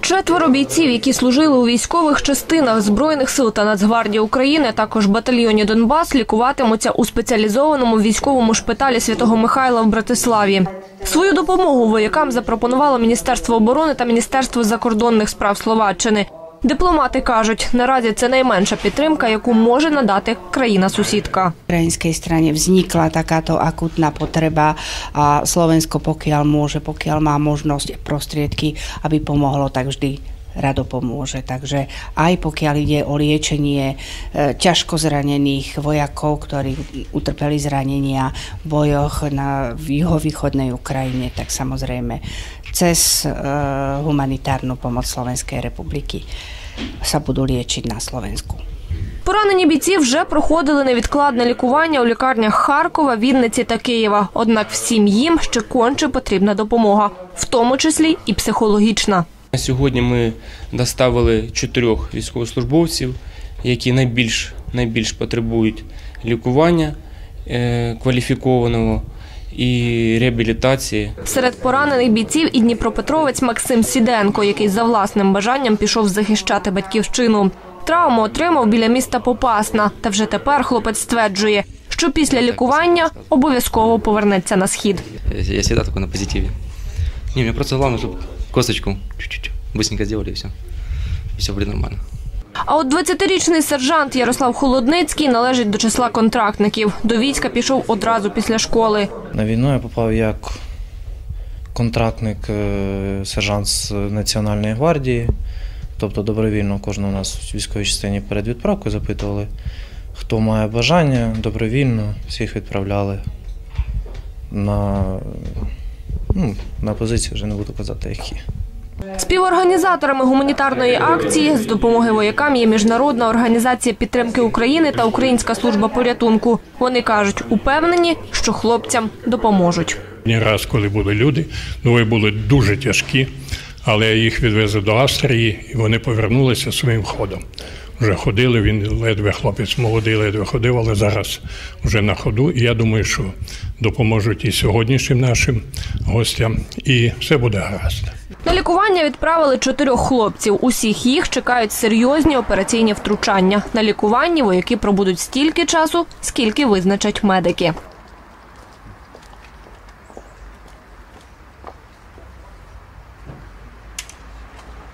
Четверо бійців, які служили у військових частинах Збройних сил та Нацгвардії України, також батальйоні Донбас, лікуватимуться у спеціалізованому військовому шпиталі Святого Михайла в Братиславі. Свою допомогу воякам запропонувало Міністерство оборони та Міністерство закордонних справ Словаччини. Дипломати кажуть, наразі це найменша підтримка, яку може надати країна-сусідка. ukrajinskej strane vznikla takáto akutná potreba a Slovensko, pokiaľ môže, pokiaľ má možnosť prostriedky, aby pomohlo, tak vždy rado pomôže. Takže aj pokiaľ ide o liečenie e, ťažko zranených vojakov, ktorí utrpeli zranenia v bojoch na juhovýchodnej Ukrajine, tak samozrejme cez e, humanitárnu pomoc Slovenskej republiky sa budú liečiť na Slovensku. Поранені бійці вже проходили невідкладне лікування у лікарнях Харкова, Вінниці та Києва. Однак всім їм ще конче потрібна допомога, в тому числі і психологічна. На Сьогодні ми доставили чотирьох військовослужбовців, які найбільш, найбільш потребують лікування е, кваліфікованого і реабілітації. Серед поранених бійців і Дніпропетровець Максим Сіденко, який за власним бажанням пішов захищати батьківщину. Травму отримав біля міста Попасна, та вже тепер хлопець стверджує, що після лікування обов'язково повернеться на схід. Я я всегда на позитиве. Не, мне просто главное, чтобы косточку чуть-чуть быстренько сделали и все. И все будет нормально. А от 20-річний сержант Ярослав Холодницький належить до числа контрактників. До війська пішов одразу після школи. На війну я попав як контрактник, е, сержант з Національної гвардії. Тобто добровільно кожного у нас в військовій частині перед відправкою запитували, хто має бажання, добровільно всіх відправляли на, ну, на позиції, вже не буду казати, які. Співорганізаторами гуманітарної акції з допомоги воякам є міжнародна організація підтримки України та Українська служба порятунку. Вони кажуть, упевнені, що хлопцям допоможуть. Не раз, коли були люди, нові були дуже тяжкі, але їх відвезли до Австрії і вони повернулися своїм ходом. Вже ходили, він ледве хлопець молодий, ледве ходив, але зараз вже на ходу. І я думаю, що допоможуть і сьогоднішнім нашим гостям, і все буде гаразд. На лікування відправили чотирьох хлопців. Усіх їх чекають серйозні операційні втручання. На лікуванні вояки пробудуть стільки часу, скільки визначать медики.